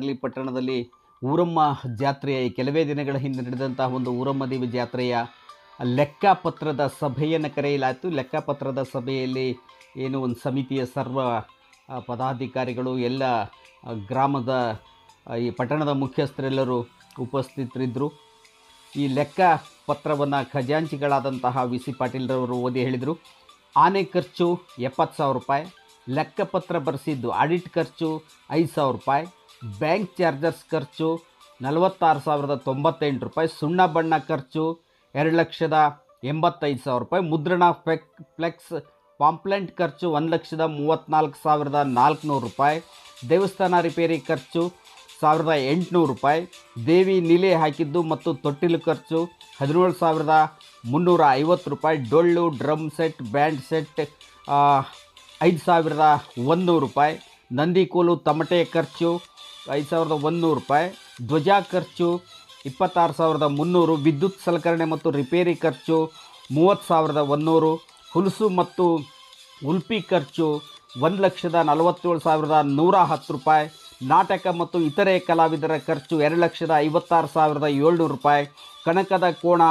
ಹೂವಿನಗರಲ್ಲಿ ಪಟ್ಟಣದಲ್ಲಿ ಊರಮ್ಮ ಜಾತ್ರೆಯ ಕೆಲವೇ ದಿನಗಳ ಹಿಂದೆ ನಡೆದಂತಹ ಒಂದು ಊರಮ್ಮ ದೇವಿ ಜಾತ್ರೆಯ ಲೆಕ್ಕಪತ್ರದ ಸಭೆಯನ್ನು ಕರೆಯಲಾಯಿತು. ಲೆಕ್ಕಪತ್ರದ ಸಭೆಯಲ್ಲಿ ಏನು ಒಂದು ಸಮಿತಿಯ ಸರ್ವ ಪದಾಧಿಕಾರಿಗಳು, ಎಲ್ಲ ಗ್ರಾಮದ ಈ ಪಟ್ಟಣದ ಮುಖ್ಯಸ್ಥರೆಲ್ಲರೂ ಉಪಸ್ಥಿತರಿದ್ದರು. ಈ ಲೆಕ್ಕ ಪತ್ರವನ್ನು ಖಜಾಂಚಿಗಳಾದಂತಹ ವಿ. ಸಿ. ಪಾಟೀಲ್ರವರು ಓದಿ ಹೇಳಿದರು. ಆನೆ ಖರ್ಚು ಎಪ್ಪತ್ತು ಸಾವಿರ ರೂಪಾಯಿ, ಲೆಕ್ಕಪತ್ರ ಬರೆಸಿದ್ದು ಆಡಿಟ್ ಖರ್ಚು ಐದು ಸಾವಿರ ರೂಪಾಯಿ ಬ್ಯಾಂಕ್ ಚಾರ್ಜಸ್ ಖರ್ಚು ನಲವತ್ತಾರು ಸಾವಿರದ ತೊಂಬತ್ತೆಂಟು ರೂಪಾಯಿ, ಸುಣ್ಣ ಬಣ್ಣ ಖರ್ಚು ಎರಡು ಲಕ್ಷದ ಎಂಬತ್ತೈದು ಸಾವಿರ ರೂಪಾಯಿ, ಮುದ್ರಣ ಫೆಕ್ ಫ್ಲೆಕ್ಸ್ ಪಾಂಪ್ಲೆಂಟ್ ಖರ್ಚು ಒಂದು ಲಕ್ಷದ ಮೂವತ್ತ್ನಾಲ್ಕು ಸಾವಿರದ ನಾಲ್ಕುನೂರು ರೂಪಾಯಿ, ದೇವಸ್ಥಾನ ರಿಪೇರಿ ಖರ್ಚು ಸಾವಿರದ ಎಂಟುನೂರು ರೂಪಾಯಿ, ದೇವಿ ನೀಲೆ ಹಾಕಿದ್ದು ಮತ್ತು ತೊಟ್ಟಿಲು ಖರ್ಚು ಹದಿನೇಳು ಸಾವಿರದ ಮುನ್ನೂರ ಐವತ್ತು ರೂಪಾಯಿ, ಡೊಳ್ಳು, ಡ್ರಮ್ ಸೆಟ್, ಬ್ಯಾಂಡ್ ಸೆಟ್ ಐದು ಸಾವಿರದ ಒಂದುನೂರು ರೂಪಾಯಿ, ನಂದಿಕೋಲು ತಮಟೆ ಖರ್ಚು ಐದು ಸಾವಿರದ ಒಂದುನೂರು ರೂಪಾಯಿ. ಧ್ವಜ ಖರ್ಚು ಇಪ್ಪತ್ತಾರು ಸಾವಿರದ ಮುನ್ನೂರು. ವಿದ್ಯುತ್ ಸಲಕರಣೆ ಮತ್ತು ರಿಪೇರಿ ಖರ್ಚು ಮೂವತ್ತು ಸಾವಿರದ ಒನ್ನೂರು ಹುಲಸು ಮತ್ತು ಉಲ್ಪಿ ಖರ್ಚು ಒಂದು ಲಕ್ಷದ ನಲವತ್ತೇಳು ಸಾವಿರದ ನೂರ ಹತ್ತು ರೂಪಾಯಿ. ನಾಟಕ ಮತ್ತು ಇತರೆ ಕಲಾವಿದರ ಖರ್ಚು ಎರಡು ಲಕ್ಷದ ಐವತ್ತಾರು ಸಾವಿರದ ಏಳ್ನೂರು ರೂಪಾಯಿ. ಕಣಕದ ಕೋಣ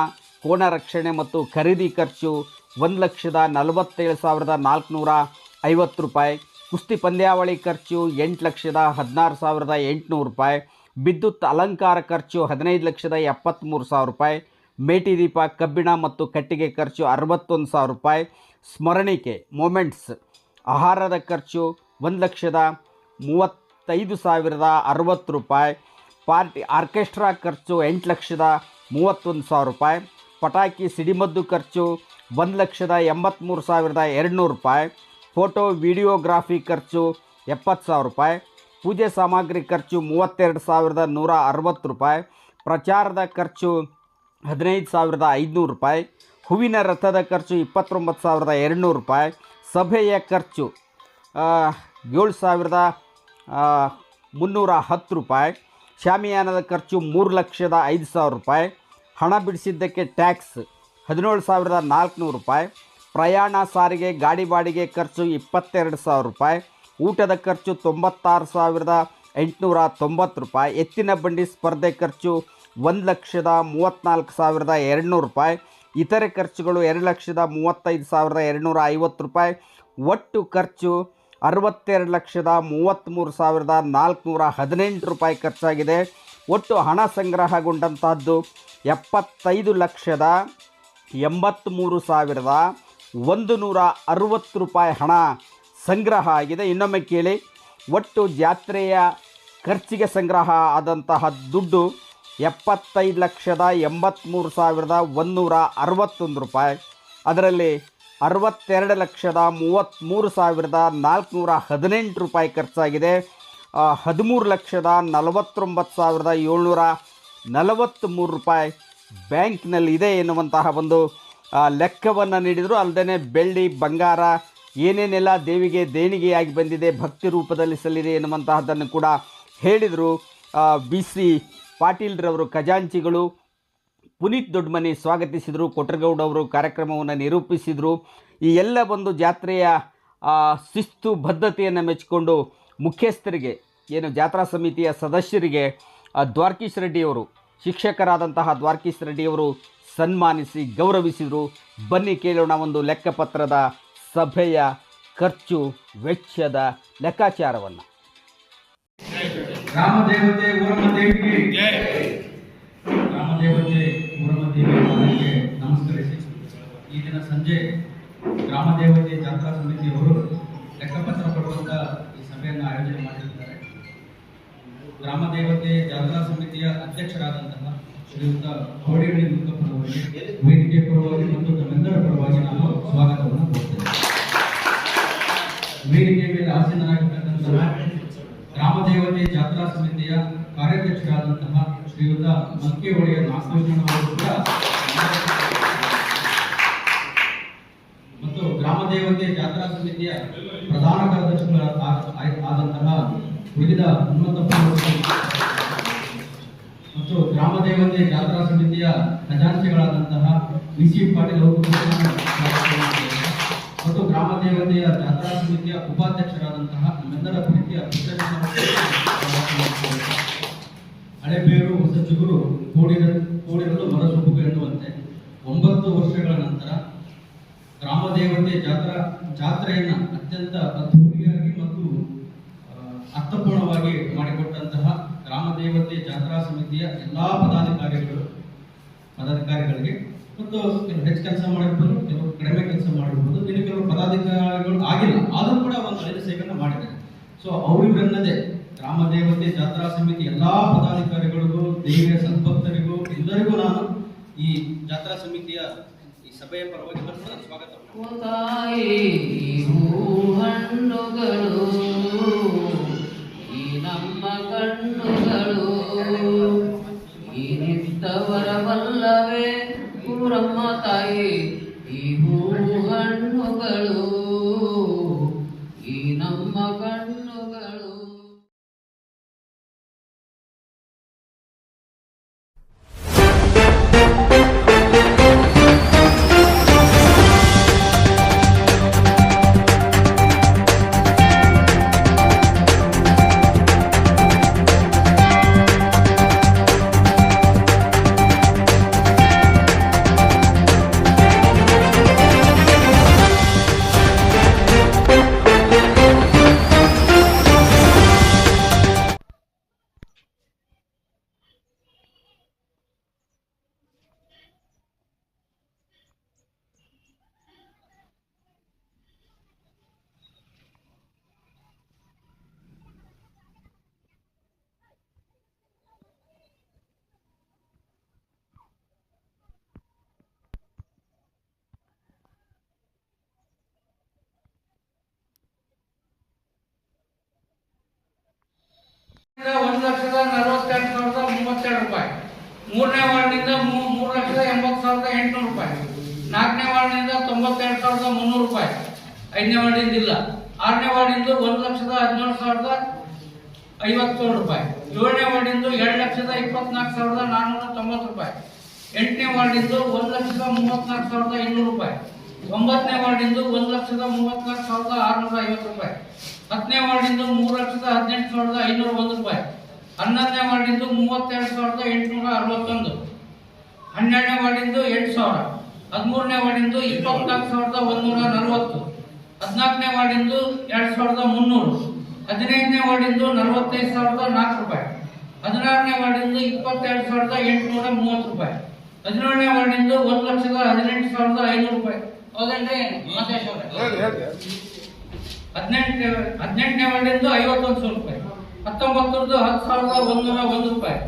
ಕೋಣ ರಕ್ಷಣೆ ಮತ್ತು ಖರೀದಿ ಖರ್ಚು ಒಂದು ಲಕ್ಷದ ನಲವತ್ತೇಳು ಸಾವಿರದ ನಾಲ್ಕುನೂರ ಐವತ್ತು ರೂಪಾಯಿ. ಕುಸ್ತಿ ಪಂದ್ಯಾವಳಿ ಖರ್ಚು ಎಂಟು ಲಕ್ಷದ ಹದಿನಾರು ಸಾವಿರದ ಎಂಟುನೂರು ರೂಪಾಯಿ, ವಿದ್ಯುತ್ ಅಲಂಕಾರ ಖರ್ಚು ಹದಿನೈದು ಲಕ್ಷದ ಎಪ್ಪತ್ತ್ಮೂರು ಸಾವಿರ ರೂಪಾಯಿ, ಮೇಟಿ ದೀಪ, ಕಬ್ಬಿಣ ಮತ್ತು ಕಟ್ಟಿಗೆ ಖರ್ಚು ಅರವತ್ತೊಂದು ಸಾವಿರ ರೂಪಾಯಿ, ಸ್ಮರಣಿಕೆ, ಮೊಮೆಂಟ್ಸ್, ಆಹಾರದ ಖರ್ಚು ಒಂದು ಲಕ್ಷದ ಮೂವತ್ತೈದು ಸಾವಿರದ ಅರವತ್ತು ರೂಪಾಯಿ, ಪಾರ್ಟಿ ಆರ್ಕೆಸ್ಟ್ರಾ ಖರ್ಚು ಎಂಟು ಲಕ್ಷದ ಮೂವತ್ತೊಂದು ಸಾವಿರ ರೂಪಾಯಿ, ಪಟಾಕಿ ಸಿಡಿಮದ್ದು ಖರ್ಚು ಒಂದು ಲಕ್ಷದ ಎಂಬತ್ತ್ಮೂರು ಸಾವಿರದ ಎರಡುನೂರು ರೂಪಾಯಿ ಫೋಟೋ ವಿಡಿಯೋಗ್ರಾಫಿ ಖರ್ಚು ಎಪ್ಪತ್ತು ಸಾವಿರ ರೂಪಾಯಿ. ಪೂಜೆ ಸಾಮಗ್ರಿ ಖರ್ಚು ಮೂವತ್ತೆರಡು ಸಾವಿರದ ನೂರ ಅರವತ್ತು ರೂಪಾಯಿ. ಪ್ರಚಾರದ ಖರ್ಚು ಹದಿನೈದು ಸಾವಿರದ ಐದುನೂರು ರೂಪಾಯಿ. ಹೂವಿನ ರಥದ ಖರ್ಚು ಇಪ್ಪತ್ತೊಂಬತ್ತು ಸಾವಿರದ ಎರಡುನೂರು ರೂಪಾಯಿ. ಸಭೆಯ ಖರ್ಚು ಏಳು ಸಾವಿರದ ಮುನ್ನೂರ ಹತ್ತು ರೂಪಾಯಿ. ಶಾಮಿಯಾನದ ಖರ್ಚು ಮೂರು ಲಕ್ಷದ ಐದು ಸಾವಿರ ರೂಪಾಯಿ. ಹಣ ಬಿಡಿಸಿದ್ದಕ್ಕೆ ಟ್ಯಾಕ್ಸ್ ಹದಿನೇಳು ಸಾವಿರದ ನಾಲ್ಕುನೂರು ರೂಪಾಯಿ. ಪ್ರಯಾಣ ಸಾರಿಗೆ, ಗಾಡಿ ಬಾಡಿಗೆ ಖರ್ಚು ಇಪ್ಪತ್ತೆರಡು ಸಾವಿರ ರೂಪಾಯಿ, ಊಟದ ಖರ್ಚು ತೊಂಬತ್ತಾರು ಸಾವಿರದ ಎಂಟುನೂರ ತೊಂಬತ್ತು ರೂಪಾಯಿ, ಎತ್ತಿನ ಬಂಡಿ ಸ್ಪರ್ಧೆ ಖರ್ಚು ಒಂದು ಲಕ್ಷದ ಮೂವತ್ತ್ನಾಲ್ಕು ಸಾವಿರದ ಎರಡುನೂರು ರೂಪಾಯಿ, ಇತರೆ ಖರ್ಚುಗಳು ಎರಡು ಲಕ್ಷದ ಮೂವತ್ತೈದು ಸಾವಿರದ ಎರಡುನೂರ ಐವತ್ತು ರೂಪಾಯಿ, ಒಟ್ಟು ಖರ್ಚು ಅರವತ್ತೆರಡು ಲಕ್ಷದ ಮೂವತ್ತ್ಮೂರು ಸಾವಿರದ ನಾಲ್ಕುನೂರ ಹದಿನೆಂಟು ರೂಪಾಯಿ ಖರ್ಚಾಗಿದೆ. ಒಟ್ಟು ಹಣ ಸಂಗ್ರಹಗೊಂಡಂತಹದ್ದು ಎಪ್ಪತ್ತೈದು ಲಕ್ಷದ ಎಂಬತ್ತ್ಮೂರು ಸಾವಿರದ ಒಂದು ನೂರ ಅರುವತ್ತು ರೂಪಾಯಿ ಹಣ ಸಂಗ್ರಹ ಆಗಿದೆ. ಇನ್ನೊಮ್ಮೆ ಕೇಳಿ, ಒಟ್ಟು ಜಾತ್ರೆಯ ಖರ್ಚಿಗೆ ಸಂಗ್ರಹ ಆದಂತಹ ದುಡ್ಡು ಎಪ್ಪತ್ತೈದು ಲಕ್ಷದ ಎಂಬತ್ತ್ಮೂರು ಸಾವಿರದ ಒಂದುನೂರ ಅರವತ್ತೊಂದು ರೂಪಾಯಿ. ಅದರಲ್ಲಿ ಅರವತ್ತೆರಡು ಲಕ್ಷದ ಮೂವತ್ತ್ಮೂರು ಸಾವಿರದ ನಾಲ್ಕುನೂರ ಹದಿನೆಂಟು ರೂಪಾಯಿ ಖರ್ಚಾಗಿದೆ. ಹದಿಮೂರು ಲಕ್ಷದ ನಲವತ್ತೊಂಬತ್ತು ಸಾವಿರದ ಏಳ್ನೂರ ನಲವತ್ತ್ಮೂರು ರೂಪಾಯಿ ಬ್ಯಾಂಕ್ನಲ್ಲಿ ಇದೆ ಎನ್ನುವಂತಹ ಒಂದು ಲೆಕ್ಕವನ್ನು ನೀಡಿದರು. ಅಲ್ಲದೆ ಬೆಳ್ಳಿ, ಬಂಗಾರ, ಏನೇನೆಲ್ಲ ದೇವಿಗೆ ದೇಣಿಗೆಯಾಗಿ ಬಂದಿದೆ, ಭಕ್ತಿ ರೂಪದಲ್ಲಿ ಸಲ್ಲಿದೆ ಎನ್ನುವಂತಹದ್ದನ್ನು ಕೂಡ ಹೇಳಿದರು. ಬಿ ಸಿ ಪಾಟೀಲ್ರವರು ಖಜಾಂಚಿಗಳು, ಪುನೀತ್ ದೊಡ್ಡಮನಿ ಸ್ವಾಗತಿಸಿದರು ಕೊಟ್ರಗೌಡ ಅವರು ಕಾರ್ಯಕ್ರಮವನ್ನು ನಿರೂಪಿಸಿದರು. ಈ ಎಲ್ಲ ಒಂದು ಜಾತ್ರೆಯ ಶಿಸ್ತು, ಬದ್ಧತೆಯನ್ನು ಮೆಚ್ಚಿಕೊಂಡು ಮುಖ್ಯಸ್ಥರಿಗೆ, ಏನು ಜಾತ್ರಾ ಸಮಿತಿಯ ಸದಸ್ಯರಿಗೆ ದ್ವಾರಕೀಶ್ ರೆಡ್ಡಿಯವರು, ಶಿಕ್ಷಕರಾದಂತಹ ದ್ವಾರಕೀಶ್ ರೆಡ್ಡಿಯವರು ಸನ್ಮಾನಿಸಿ ಗೌರವಿಸಿದರು. ಬನ್ನಿ ಕೇಳೋಣ ಒಂದು ಲೆಕ್ಕಪತ್ರದ ಸಭೆಯ ಖರ್ಚು ವೆಚ್ಚದ ಲೆಕ್ಕಾಚಾರವನ್ನು. ರಾಮದೇವತೆ ದೇವತೆ ದೇವಿಗೆ. ರಾಮದೇವತೆ ಊರಮ್ಮ ದೇವಿ ಪಾದಕ್ಕೆ ನಮಸ್ಕರಿಸಿ. ಈ ದಿನ ಸಂಜೆ ಗ್ರಾಮದೇವತೆ ಜಾತ್ರಾ ಸಮಿತಿಯವರು ಲೆಕ್ಕಪತ್ರ ಕೊಡುವಂಥ ಈ ಸಭೆಯನ್ನು ಆಯೋಜನೆ ಮಾಡಿರುತ್ತಾರೆ. ಗ್ರಾಮದೇವತೆ ಜಾತ್ರಾ ಸಮಿತಿಯ ಅಧ್ಯಕ್ಷರಾದಂತಹ ಶ್ರೀಯುತ ಕೋಡಿಹಳ್ಳಿ ಮುಖಪುರವರಿಗೆ ವೇದಿಕೆ ಪರವಾಗಿ ಮತ್ತು ತಮ್ಮೆಲ್ಲರ ಪರವಾಗಿ ನಾನು ಸ್ವಾಗತವನ್ನು ಕೊಡ್ತೇನೆ ವೇದಿಕೆ ಮೇಲೆ ಆಸೀನರಾಗಿರ್ತಕ್ಕಂತಹ ಗ್ರಾಮದೇವತೆ ಜಾತ್ರಾ ಸಮಿತಿಯ ಕಾರ್ಯಾಧ್ಯಕ್ಷರಾದಂತಹ ಶ್ರೀಯುತ ಮಕ್ಕಿಹೊಳೆಯ ನಾಗಭೂಷಣವರು ಕೂಡ ಮತ್ತು ಗ್ರಾಮದೇವತೆ ಜಾತ್ರಾ ಸಮಿತಿಯ ಪ್ರಧಾನ ಕಾರ್ಯದರ್ಶಿಗಳಾದಂತಹ ಉಳಿದ ಮಹಾದೇವತೆ ಜಾತ್ರಾ ಸಮಿತಿಯ ಖಜಾಂಚಿಗಳಾದಂತಹ ವಿಸಿ ಪಾಟೀಲ್ ಅವರು ಮತ್ತು ಗ್ರಾಮ ದೇವತೆಯ ಜಾತ್ರಾ ಸಮಿತಿಯ ಉಪಾಧ್ಯಕ್ಷರಾದಂತಹ ನಮ್ಮೆಲ್ಲರ ಪ್ರೀತಿಯ ಹಳೆಬೇರು ಹೊಸ ಚಿಗುರು, ಕೂಡಿರ, ಕೂಡಿರಲು ಮರಸೊಬುಗು ಎನ್ನುವಂತೆ ಒಂಬತ್ತು ವರ್ಷಗಳ ನಂತರ ಗ್ರಾಮ ದೇವತೆ ಜಾತ್ರಾ, ಜಾತ್ರೆಯನ್ನು ಅತ್ಯಂತ ಅದ್ಭುತ ಗ್ರಾಮ ದೇವತೆ ಜಾತ್ರಾ ಸಮಿತಿಯ ಎಲ್ಲಾ ಪದಾಧಿಕಾರಿಗಳು, ಪದಾಧಿಕಾರಿಗಳಿಗೆ ಮತ್ತು ಕೆಲವು ಹೆಚ್ಚು ಕೆಲಸ ಮಾಡಿರ್ಬೋದು, ಕೆಲವು ಕಡಿಮೆ ಕೆಲಸ ಮಾಡಿರ್ಬೋದು ಇನ್ನು ಕೆಲವು ಪದಾಧಿಕಾರಿಗಳು ಆಗಿಲ್ಲ. ಆದರೂ ಕೂಡ ಒಂದು ಐದು ಸೇವೆಯನ್ನು ಮಾಡಿದ್ದಾರೆ ಸೊ ಅವರಿವರನ್ನದೇ ಗ್ರಾಮ ದೇವತೆ ಜಾತ್ರಾ ಸಮಿತಿ ಎಲ್ಲಾ ಪದಾಧಿಕಾರಿಗಳಿಗೂ, ದೇವಿಯ ಸದ್ಭಕ್ತರಿಗೂ ಎಲ್ಲರಿಗೂ ನಾನು ಈ ಜಾತ್ರಾ ಸಮಿತಿಯ ಈ ಸಭೆಯ ಪರವಾಗಿ ಸ್ವಾಗತ ಹಣ್ಣುಗಳು. ನಮ್ಮ ಕಣ್ಣುಗಳು ಈ ನಿಂತವರವಲ್ಲವೇ ಊರಮ್ಮ ತಾಯಿ ಈ ಹೂ ಹಣ್ಣುಗಳು ಈ ನಮ್ಮ ಕಣ್ಣುಗಳು ಒಂದು ಲಕ್ಷದ ನಲವತ್ತೆರಡು ಸಾವಿರದ ಮೂವತ್ತೆರಡು ರೂಪಾಯಿ. ಮೂರನೇ ವಾರ್ಡ್ನಿಂದ ಮೂರು ಲಕ್ಷದ ಎಂಬತ್ತು ಸಾವಿರದ ಎಂಟುನೂರು ರೂಪಾಯಿ. ನಾಲ್ಕನೇ ವಾರ್ಡ್ನಿಂದ ತೊಂಬತ್ತೆರಡು ಸಾವಿರದ ಮುನ್ನೂರು ರೂಪಾಯಿ. ಐದನೇ ವಾರ್ಡಿಂದ ಇಲ್ಲ. ಆರನೇ ವಾರ್ಡಿಂದ ಒಂದು ಲಕ್ಷದ ಹದಿನೇಳು ಸಾವಿರದ ಐವತ್ತೇಳು ರೂಪಾಯಿ. ಏಳನೇ ವಾರ್ಡಿಂದ ಎರಡು ಲಕ್ಷದ ಇಪ್ಪತ್ನಾಲ್ಕು ಸಾವಿರದ ನಾನ್ನೂರ ತೊಂಬತ್ತು ರೂಪಾಯಿ. ಎಂಟನೇ ವಾರ್ಡಿಂದ ಒಂದು ಲಕ್ಷದ ಮೂವತ್ನಾಲ್ಕು ಸಾವಿರದ ಇನ್ನೂರು ರೂಪಾಯಿ. ಒಂಬತ್ತನೇ ವಾರ್ಡಿಂದ ಒಂದು ಲಕ್ಷದ ಮೂವತ್ನಾಲ್ಕು ಸಾವಿರದ ಆರುನೂರ ಐವತ್ತು ರೂಪಾಯಿ. ಹತ್ತನೇ ವಾರ್ಡಿಂದ ಮೂರು ಲಕ್ಷದ ಹದಿನೆಂಟು ಸಾವಿರದ ಐನೂರ ಒಂದು ರೂಪಾಯಿ. ಹನ್ನೊಂದನೇ ವಾರ್ಡಿಂದ ಮೂವತ್ತೆರಡು ಸಾವಿರದ ಎಂಟುನೂರ ಅರವತ್ತೊಂದು. ಹನ್ನೆರಡನೇ ವಾರ್ಡಿಂದು ಎಂಟು ಸಾವಿರ. ಹದಿಮೂರನೇ ವಾರ್ಡಿಂದು ಇಪ್ಪತ್ನಾಲ್ಕು ಸಾವಿರದ ಒಂದೂರ ನಲವತ್ತು. ಹದಿನಾಲ್ಕನೇ ವಾರ್ಡಿಂದು ಎರಡು ಸಾವಿರದ ಮುನ್ನೂರು. ಹದಿನೈದನೇ ವಾರ್ಡಿಂದು ನಲವತ್ತೈದು ಸಾವಿರದ ನಾಲ್ಕು ರೂಪಾಯಿ. ಹದಿನಾರನೇ ವಾರ್ಡಿಂದು ಇಪ್ಪತ್ತೆರಡು ಸಾವಿರದ ಎಂಟುನೂರ ಮೂವತ್ತು ರೂಪಾಯಿ. ಹದಿನೇಳನೇ ವಾರ್ಡಿಂದು ಒಂದು ಲಕ್ಷದ ಹದಿನೆಂಟು ಸಾವಿರದ ಐನೂರು ರೂಪಾಯಿ. ಹೌದೇನ್ರಿ? ಮಹೇಶ್ ಅವರೇ. ಹದಿನೆಂಟನೇ ಹದಿನೆಂಟನೇ ವಾರ್ಡಿಂದು ಐವತ್ತೊಂದು ಸಾವಿರ ರೂಪಾಯಿ. ಹತ್ತೊಂಬತ್ತರದ್ದು ಹತ್ತು ಸಾವಿರದ ಒಂದೂರ ಒಂದು ರೂಪಾಯಿ.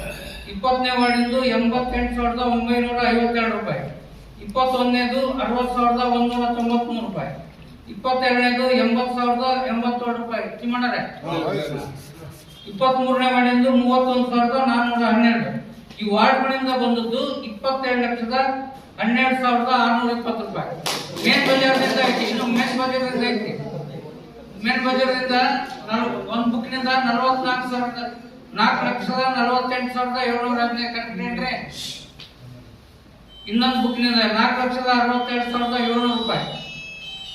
ಇಪ್ಪತ್ತನೇ ವಾರ್ಡಿಂದು ಎಂಬತ್ತೆಂಟು ಸಾವಿರದ ಒಂಬೈನೂರ ಐವತ್ತೆರಡು ರೂಪಾಯಿ. ಇಪ್ಪತ್ತೊಂದನೇದು ಅರವತ್ತು ಸಾವಿರದ ಒಂದೂರ ತೊಂಬತ್ಮೂರು ರೂಪಾಯಿ. ಇಪ್ಪತ್ತೆರಡನೇದು ಎಂಬತ್ತು ಸಾವಿರದ ಎಂಬತ್ತೇಳು ರೂಪಾಯಿ. ಚಿಮ್ಮಣ್ಣರೇ ಇಪ್ಪತ್ತ್ಮೂರನೇ ವಾರ್ಡಿಂದು ಮೂವತ್ತೊಂದು ಸಾವಿರದ ನಾನ್ನೂರ ಹನ್ನೆರಡು. ಈ ವಾರ್ಡ್ಗಳಿಂದ ಬಂದದ್ದು ಇಪ್ಪತ್ತೆರಡು ಲಕ್ಷದ ಹನ್ನೆರಡು ಸಾವಿರದ ಆರುನೂರ ಇಪ್ಪತ್ತು ರೂಪಾಯಿ. ಮೇನ್ ಬಜಾರ್ನಿಂದ ಇನ್ನು ಮೇನ್ ನಲ್- ಒಂದು ಬುಕ್ನಿಂದ ನಲವತ್ನಾಲ್ಕು ಸಾವಿರದ, ನಾಲ್ಕು ಲಕ್ಷದ ನಲವತ್ತೆಂಟು ಸಾವಿರದ ಏಳ್ನೂರ ಹದಿನೈದು ಕರೆಕ್ಟ್ ಇನ್ನೊಂದು ಬುಕ್ನಿಂದ ನಾಲ್ಕು ಲಕ್ಷದ ಅರವತ್ತೆರಡು ಸಾವಿರದ ಏಳ್ನೂರು ರೂಪಾಯಿ.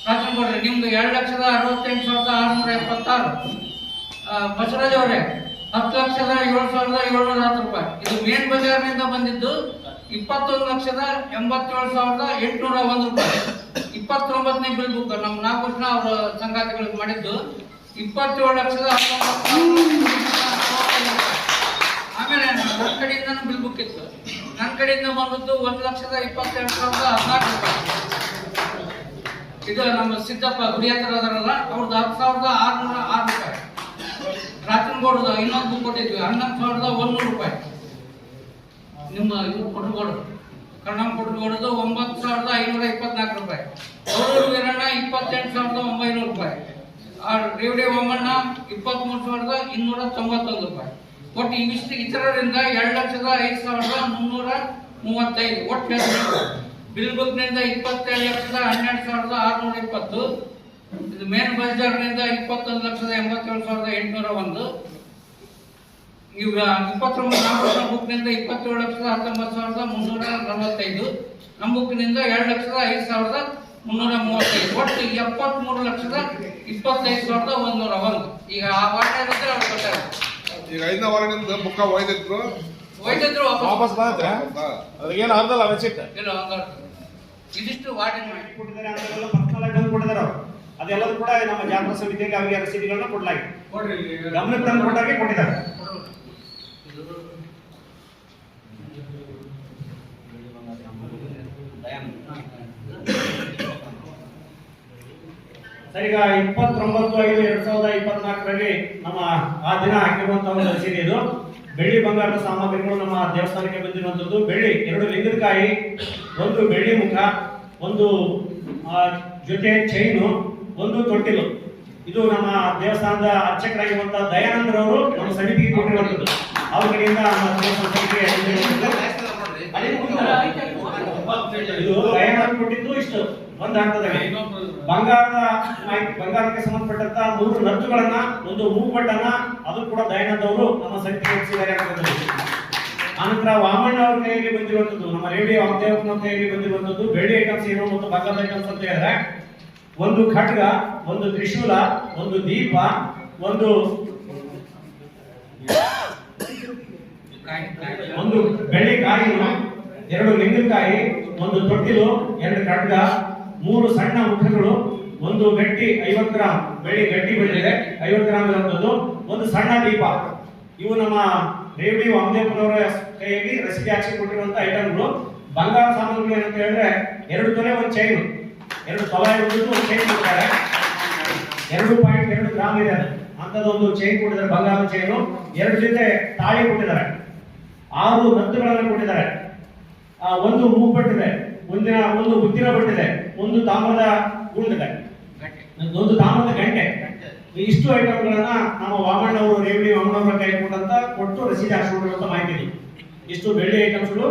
ರಾಜನ್ ಕೊಡ್ರಿ, ನಿಮ್ದು ಎರಡು ಲಕ್ಷದ ಅರವತ್ತೆಂಟು ಸಾವಿರದ ಆರುನೂರ ಎಪ್ಪತ್ತಾರು. ಬಸವರಾಜ್ ಅವರೇ, ಹತ್ತು ಲಕ್ಷದ ಏಳು ಸಾವಿರದ ಏಳ್ನೂರ ಹತ್ತು ರೂಪಾಯಿ. ಇದು ಮೇನ್ ಬಜಾರ್ನಿಂದ ಬಂದಿದ್ದು ಇಪ್ಪತ್ತೊಂದು ಲಕ್ಷದ ಎಂಬತ್ತೇಳು ಸಾವಿರದ ಎಂಟುನೂರ ಒಂದು ರೂಪಾಯಿ. ಇಪ್ಪತ್ತೊಂಬತ್ತನೇ ಬಿಲ್ ಬುಕ್ ನಮ್ಮ ವರ್ಷ ಅವರ ಸಂಗಾತಿಗಳಿಗೆ ಮಾಡಿದ್ದು ಇಪ್ಪತ್ತೇಳು ಲಕ್ಷದ. ಆಮೇಲೆ ನನ್ನ ಕಡೆಯಿಂದ ಬಿಲ್ ಬುಕ್ ಇತ್ತು. ನನ್ನ ಕಡೆಯಿಂದ ಬಂದದ್ದು ಒಂದು ಲಕ್ಷದ ಇಪ್ಪತ್ತೆರಡು ಸಾವಿರದ ಹದಿನಾಲ್ಕು ರೂಪಾಯಿ. ಇದು ನಮ್ಮ ಸಿದ್ದಪ್ಪ ಗುಡಿ ಹತ್ರ ಅದಾರಲ್ಲ ಅವ್ರದ್ದು ಹತ್ತು ಸಾವಿರದ ಆರುನೂರ ಆರು ರೂಪಾಯಿ. ರಾತ್ರಿಗೌಡದ ಇನ್ನೊಂದು ಕೊಟ್ಟಿದ್ವಿ, ಹನ್ನೊಂದು ಸಾವಿರದ ಒಂದೂರು ರೂಪಾಯಿ. ನಿಮ್ಮ ಇವ್ರು ಕೊಟ್ಟುಗೋಡು ಕಣ್ಣಂ ಕೊಟ್ಟುಗೋಡದು ಒಂಬತ್ತು ಸಾವಿರದ ಐನೂರ ಇಪ್ಪತ್ನಾಲ್ಕು ರೂಪಾಯಿ. ಅವರು ವೀರಣ್ಣ ಇಪ್ಪತ್ತೆಂಟು ಸಾವಿರದ ಒಂಬೈನೂರು ರೂಪಾಯಿ. ರೇವಡಿ ಒಮ್ಮಣ್ಣ ಇಪ್ಪತ್ಮೂರು ಸಾವಿರದ ಇನ್ನೂರ ತೊಂಬತ್ತೊಂದು ರೂಪಾಯಿ. ಒಟ್ಟು ಇವಿಷ್ಟು ಇತರರಿಂದ ಎರಡು ಲಕ್ಷದ ಐದು ಸಾವಿರದ ಮುನ್ನೂರ ಮೂವತ್ತೈದು. ಒಟ್ಟು ಬಿಲ್ಬುಕ್ನಿಂದ ಇಪ್ಪತ್ತೇಳು ಲಕ್ಷದ ಹನ್ನೆರಡು ಸಾವಿರದ ಆರುನೂರ ಇಪ್ಪತ್ತು. ಇದು ಮೇನ್ ಬಜಾರ್ನಿಂದ ಇಪ್ಪತ್ತೊಂದು ಲಕ್ಷದ ಎಂಬತ್ತೇಳು ಸಾವಿರದ ಎಂಟುನೂರ ಒಂದು. ಈಗ ಇಪ್ಪತ್ತೊಂಬತ್ತು ನಾಲ್ಕು ಬುಕ್ನಿಂದ ಇಪ್ಪತ್ತೇಳು ಲಕ್ಷದ ಹತ್ತೊಂಬತ್ತು ಸಾವಿರದ ಮುನ್ನೂರ ನಲವತ್ತೈದು. ನಮ್ಮ ಬುಕ್ನಿಂದ ಎರಡು ಲಕ್ಷದ ಐದು ಸಾವಿರದ ಮುನ್ನೂರ ಮೂವತ್ತೈದು. ಒಟ್ಟು ಎಪ್ಪತ್ಮೂರು ಲಕ್ಷದ ಇಪ್ಪತ್ತೈದು ಸಾವಿರದ ಒಂದೂರ ಒಂದು. ಈಗ ಆ ವಾರ್ಡ್ ಇದ್ರೆ ಅವ್ರು ಕೊಟ್ಟಾರೆ ಈಗ ಐದನೇ ವಾರದಿಂದ ಬುಕ್ಕ ಒಯ್ದಿದ್ರು? ಒಯ್ದಿದ್ರು ವಾಪಸ್ ಬಂದ್ರೆ? ಅದ್ರಾಗೇನು ಅರ್ಧಲ್ಲ ರೆಸಿಟ್ ಇಲ್ಲ ಒಂದು ಇದಿಷ್ಟು ವಾರ್ಡಿನ ಮಾಡಿ. ಕೊಟ್ಟಿದ್ದಾರೆ ಅಂತೆಲ್ಲ ಪರ್ಸನಲ್ ಆಗಿ ಕೊಟ್ಟಿದ್ದಾರೆ ಅವರು. ಅದೆಲ್ಲದೂ ಕೂಡ ನಮ್ಮ ಜಾಗೃತ ಸಮಿತಿಗೆ ಅವರಿಗೆ ರಸೀದಿಗಳನ್ನ ಕೊಡಲಾಗಿದೆ. ಕೊಡ್ರಿ ಗಮನಕ್ಕೆ ತಂದು ಕೊಟ್ಟಾಗೆ ಕೊಟ್ಟಿದ್ದಾರೆ. ಸರ್ ಈಗ ಇಪ್ಪತ್ತೊಂಬತ್ತು ಐದು ಎರಡ್ ಸಾವಿರದ ಇಪ್ಪತ್ನಾಲ್ಕರಲ್ಲಿ ನಮ್ಮ ಆ ದಿನ ಹಾಕಿರುವಂತಹ ಒಂದು ರಸೀದಿ ಇದು. ಬೆಳ್ಳಿ ಬಂಗಾರದ ಸಾಮಗ್ರಿಗಳು ನಮ್ಮ ದೇವಸ್ಥಾನಕ್ಕೆ ಬಂದಿರುವಂತದ್ದು. ಬೆಳ್ಳಿ ಎರಡು ಲಿಂಗದಕಾಯಿ ಒಂದು ಬೆಳ್ಳಿ ಮುಖ ಒಂದು ಆ, ಜೊತೆ ಚೈನು ಒಂದು ತೊಟ್ಟಿಲು. ಇದು ನಮ್ಮ ದೇವಸ್ಥಾನದ ಅರ್ಚಕರಾಗಿರುವಂತಹ ದಯಾನಂದರವರು ನಮ್ಮ ಸಮಿತಿಗೆ ಕೊಟ್ಟಿರುವಂತದ್ದು. ಅವ್ರ ಕಡೆಯಿಂದ ನಮ್ಮ ದೇವಸ್ಥಾನಕ್ಕೆ ಇದು ದಯಾನಂದ ಕೊಟ್ಟಿದ್ದು ಇಷ್ಟು ಒಂದು ಹಂತದಲ್ಲಿ ಬಂಗಾರದ ಬಂಗಾರಕ್ಕೆ ಸಂಬಂಧಪಟ್ಟಂತ ಮೂರು ನಟ್ಟುಗಳನ್ನ ಒಂದು ಮೂಗ್ಬಟ್ಟನ್ನ ಅದು ಕೂಡ ದಯಾನಂದ್ ಅವರು ನಮ್ಮ ಸಂಖ್ಯೆ ಹೆಚ್ಚಿದ್ದಾರೆ ಅನಂತರ ಆನಂತರ ವಾಮಣ್ಣ ಅವ್ರ ಕೈಯಲ್ಲಿ ಬಂದಿರುವಂತದ್ದು ನಮ್ಮ ರೇಡಿಯೋ ವಾಮದೇವಪ್ಪನ ಕೈಯಲ್ಲಿ ಬಂದಿರುವಂತದ್ದು ಬೆಳ್ಳಿ ಐಟಮ್ಸ್ ಏನು ಮತ್ತು ಬಂಗಾರದ ಐಟಮ್ಸ್ ಅಂತ ಹೇಳಿದ್ರೆ ಒಂದು ಖಡ್ಗ ಒಂದು ತ್ರಿಶೂಲ ಒಂದು ದೀಪ ಒಂದು ಒಂದು ಬೆಳ್ಳಿ ಕಾಯಿ ಎರಡು ಲಿಂಗಕಾಯಿ ಒಂದು ತೊಟ್ಟಿಲು ಎರಡು ಖಡ್ಗ ಮೂರು ಸಣ್ಣ ಮುಖಗಳು, ಒಂದು ಗಟ್ಟಿ ಐವತ್ತು ಗ್ರಾಮ್ ಬೆಳ್ಳಿ ಗಟ್ಟಿ ಬೆಳೆದಿದೆ ಐವತ್ತು ಗ್ರಾಮ್ ಇರುವಂತದ್ದು ಒಂದು ಸಣ್ಣ ದೀಪ. ಇವು ನಮ್ಮ ರೇವಡಿ ವಾಮದೇವನವರ ಕೈಯಲ್ಲಿ ರಸಿಕೆ ಹಾಕಿ ಕೊಟ್ಟಿರುವಂತ ಐಟಮ್ಗಳು ಬಂಗಾರ ಸಾಮಾನುಗಳು ಏನಂತ ಹೇಳಿದ್ರೆ, ಎರಡು ತೊಲೆ ಒಂದು ಚೈನ್ ಎರಡು ತೊಲೆ ಒಂದು ಚೈನ್ ಕೊಡ್ತಾರೆ. ಎರಡು ಪಾಯಿಂಟ್ ಎರಡು ಗ್ರಾಮ್ ಇದೆ ಅಂತದೊಂದು ಚೈನ್ ಕೊಟ್ಟಿದ್ದಾರೆ, ಬಂಗಾರದ ಚೈನು ಎರಡು ಜೊತೆ ತಾಳಿ ಕೊಟ್ಟಿದ್ದಾರೆ. ಆರು ನತ್ತುಗಳನ್ನು ಕೊಟ್ಟಿದ್ದಾರೆ. ಒಂದು ಮೂಪಟ್ಟಿದೆ ಒಂದಿನ ಒಂದು ಉದ್ದಿನ ಬಟ್ಟಿದೆ. ಒಂದು ತಾಮ್ರದ ಗುಂಡದೆ ಒಂದು ತಾಮ್ರದ ಗಂಟೆ. ಇಷ್ಟು ಐಟಮ್ಗಳನ್ನ ನಮ್ಮ ವಾಮಣ್ಣ ಅವರು ರೇವಡಿ ವಾಮಣ್ಣವರ ಕೈ ಕೊಟ್ಟಂತ ಕೊಟ್ಟು ರಸೀದಿ ಅಂತ ಮಾಹಿತಿ ಇದೆ. ಇಷ್ಟು ಬೆಳ್ಳಿ ಐಟಮ್ಸ್ಗಳು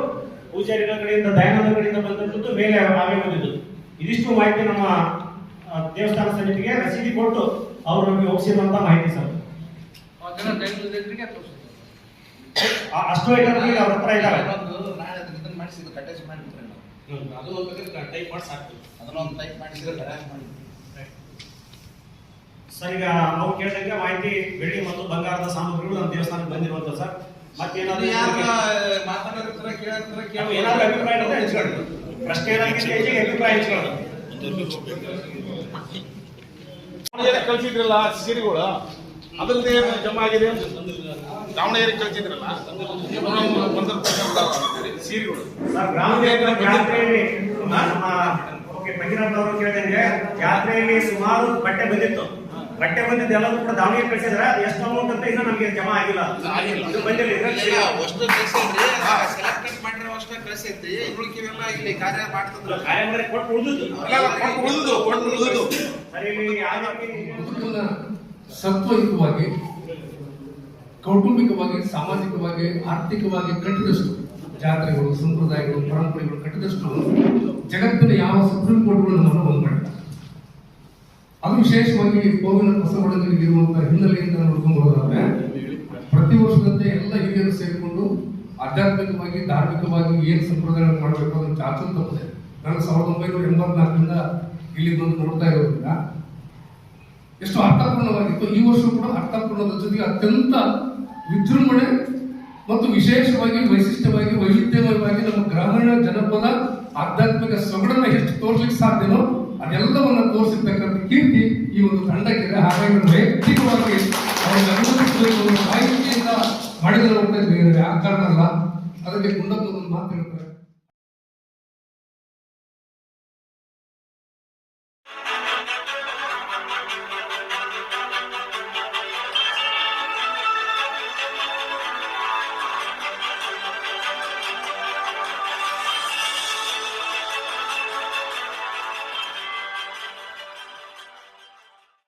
ಪೂಜಾರಿಗಳ ಕಡೆಯಿಂದ ದಯಾನಂದ ಕಡೆಯಿಂದ ಬಂದಂತದ್ದು ಮೇಲೆ ಆಗೇ ಬಂದಿದ್ದು. ಇದಿಷ್ಟು ಮಾಹಿತಿ ನಮ್ಮ ದೇವಸ್ಥಾನ ಸಮಿತಿಗೆ ರಸೀದಿ ಕೊಟ್ಟು ಅವರು ನಮಗೆ ಒಪ್ಪಿಸಿರುವಂತ ಮಾಹಿತಿ ಸರ್. ಅಷ್ಟು ಐಟಮ್ ಅವ್ರ ಹತ್ರ ಇದಾವೆ ಅದು ಒಂದು ಟೈಪ್ ಮಾಡಿ ಸಾಕು ಅದನ್ನೊಂದು ಟೈಪ್ ಮಾಡಿಸಿದ್ರೆ ಮಾಡಿ. ಸರ್ ಈಗ ನಾವು ಕೇಳಿದಂಗೆ ಮಾಹಿತಿ ಬೆಳ್ಳಿ ಮತ್ತು ಬಂಗಾರದ ಸಾಮಗ್ರಿಗಳು ನಮ್ಮ ದೇವಸ್ಥಾನಕ್ಕೆ ಬಂದಿರುವಂತ ಸರ್. ಮತ್ತೇನಾದ್ರೂ ನಾವು ಏನಾದ್ರು ಅಭಿಪ್ರಾಯ ಇದ್ರೆ ಹಂಚ್ಕೊಳ್ಳಿ. ಪ್ರಶ್ನೆ ಏನಾಗಿದೆ ಸ್ಟೇಜಿಗೆ ಅಭಿಪ್ರಾಯ ಹಂಚ್ಕೊಳ್ಳಿ ದಾವಣಗೆರೆ ಕಳ್ಸಿದ್ರಲ್ಲ ಸೀರೆಗಳು? ಅದನ್ನೇ ಏನು ಜಮಾ ಆಗಿದೆ ದಾವಣಗೆರೆ ಕಳ್ಸಿದ್ರಲ್ಲ ಸೀರೆಗಳು. ಅವರು ಕೇಳಿದಂಗೆ ಜಾತ್ರೆಯಲ್ಲಿ ಸುಮಾರು ಬಟ್ಟೆ ಬಂದಿತ್ತು. ಬಟ್ಟೆ ಬಂದಿದ್ದು ಎಲ್ಲರೂ ಕೂಡ ದಾವಣಗೆರೆ ಕಳಿಸಿದ್ರ. ಅದು ಎಷ್ಟು ಅಮೌಂಟ್ ಅಂತ ಇನ್ನೂ ನಮಗೆ ಜಮಾ ಆಗಿಲ್ಲ. ಇದು ಬಂದಿಲ್ಲ. ಇದ್ರಲ್ಲಿ ಇಲ್ಲ ಅಷ್ಟು ಕಳ್ಸೈತ್ರಿ ಸೆಲೆಕ್ಟೆಡ್ ಮಾಡಿರೋ ಅಷ್ಟೇ ಕಳ್ಸೈತಿ ಉಳ್ಕಿವೆಲ್ಲ ಇಲ್ಲಿ ಕಾರ್ಯ ಮಾಡ್ತಿದ್ರು. ಕಾರ್ಯ ಮಾಡಿ ಕೊಟ್ಟು ಉಳಿದು ಉಳಿದು ಕೊಟ್ಟು ಉಳಿದು ಸರ್ ಯಾವ ಸತ್ವಯುತವಾಗಿ ಕೌಟುಂಬಿಕವಾಗಿ, ಸಾಮಾಜಿಕವಾಗಿ, ಆರ್ಥಿಕವಾಗಿ ಕಟ್ಟಿದಷ್ಟು ಜಾತ್ರೆಗಳು, ಸಂಪ್ರದಾಯಗಳು, ಪರಂಪರೆಗಳು ಕಟ್ಟಿದಷ್ಟು ಜಗತ್ತಿನ ಯಾವ ಸುಪ್ರೀಂ ಕೋರ್ಟ್ಗಳು ನಮ್ಮನ್ನು ಬಂದ್ ಮಾಡಿಲ್ಲ ಅದು ವಿಶೇಷವಾಗಿ ಕೋವಿನ ಹೊಸಬಡಗಲ್ಲಿ ಇರುವಂತಹ ಹಿನ್ನೆಲೆಯಿಂದ ನೋಡ್ಕೊಂಡು ಪ್ರತಿ ವರ್ಷದಂತೆ ಎಲ್ಲ ಹಿರಿಯರು ಸೇರಿಕೊಂಡು ಆಧ್ಯಾತ್ಮಿಕವಾಗಿ, ಧಾರ್ಮಿಕವಾಗಿ ಏನು ಸಂಪ್ರದಾಯ ಮಾಡಬೇಕು ಅದನ್ನು ಚಾಚು ತಪ್ಪದೆ ನಾನು ಸಾವಿರದ ಒಂಬೈನೂರ ಎಂಬತ್ನಾಲ್ಕರಿಂದ ಇಲ್ಲಿ ಬಂದು ನೋಡ್ತಾ ಇರೋದ್ರಿಂದ, ಎಷ್ಟು ಅರ್ಥಪೂರ್ಣವಾಗಿತ್ತು. ಈ ವರ್ಷ ಕೂಡ ಅರ್ಥಪೂರ್ಣದ ಜೊತೆಗೆ ಅತ್ಯಂತ ವಿಜೃಂಭಣೆ ಮತ್ತು ವಿಶೇಷವಾಗಿ ವೈಶಿಷ್ಟ್ಯವಾಗಿ, ವೈವಿಧ್ಯಮಯವಾಗಿ ನಮ್ಮ ಗ್ರಾಮೀಣ ಜನಪದ ಆಧ್ಯಾತ್ಮಿಕ ಸೊಗಡನ್ನ ಎಷ್ಟು ತೋರಿಸ್ಲಿಕ್ಕೆ ಸಾಧ್ಯನೋ ಅದೆಲ್ಲವನ್ನ ತೋರಿಸಿರ್ತಕ್ಕಂಥ ಕೀರ್ತಿ ಈ ಒಂದು ತಂಡಕ್ಕಿದೆ ಹಾಗಾಗಿ ವೈಯಕ್ತಿಕವಾಗಿ ಮಾಹಿತಿಯಿಂದ ಮಾಡಿದ್ರೆ ಆ ಕಾರಣ ಅಲ್ಲ. ಅದಕ್ಕೆ ಗುಂಡಪ್ಪ ಒಂದು ಮಾತು ಹೇಳ್ತಾರೆ.